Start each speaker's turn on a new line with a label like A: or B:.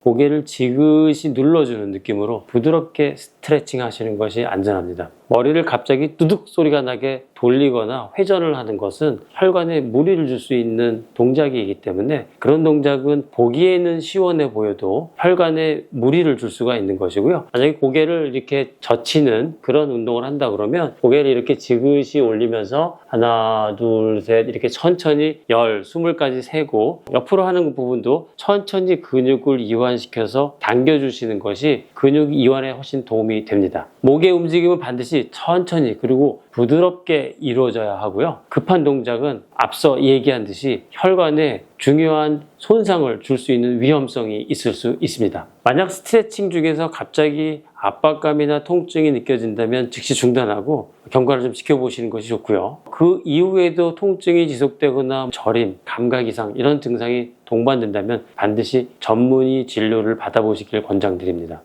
A: 고개를 지그시 눌러주는 느낌으로 부드럽게 스트레칭 하시는 것이 안전합니다. 머리를 갑자기 뚜둑 소리가 나게 돌리거나 회전을 하는 것은 혈관에 무리를 줄 수 있는 동작이기 때문에 그런 동작은 보기에는 시원해 보여도 혈관에 무리를 줄 수가 있는 것이고요. 만약에 고개를 이렇게 젖히는 그런 운동을 한다 그러면 고개를 이렇게 지그시 올리면서 하나, 둘, 셋 이렇게 천천히 열, 스물까지 세고 옆으로 하는 부분도 천천히 근육을 이완시켜서 당겨주시는 것이 근육 이완에 훨씬 도움이 됩니다. 목의 움직임은 반드시 천천히 그리고 부드럽게 이루어져야 하고요. 급한 동작은 앞서 얘기한 듯이 혈관에 중요한 손상을 줄 수 있는 위험성이 있을 수 있습니다. 만약 스트레칭 중에서 갑자기 압박감이나 통증이 느껴진다면 즉시 중단하고 경과를 좀 지켜보시는 것이 좋고요. 그 이후에도 통증이 지속되거나 저림, 감각 이상 이런 증상이 동반된다면 반드시 전문의 진료를 받아보시길 권장드립니다.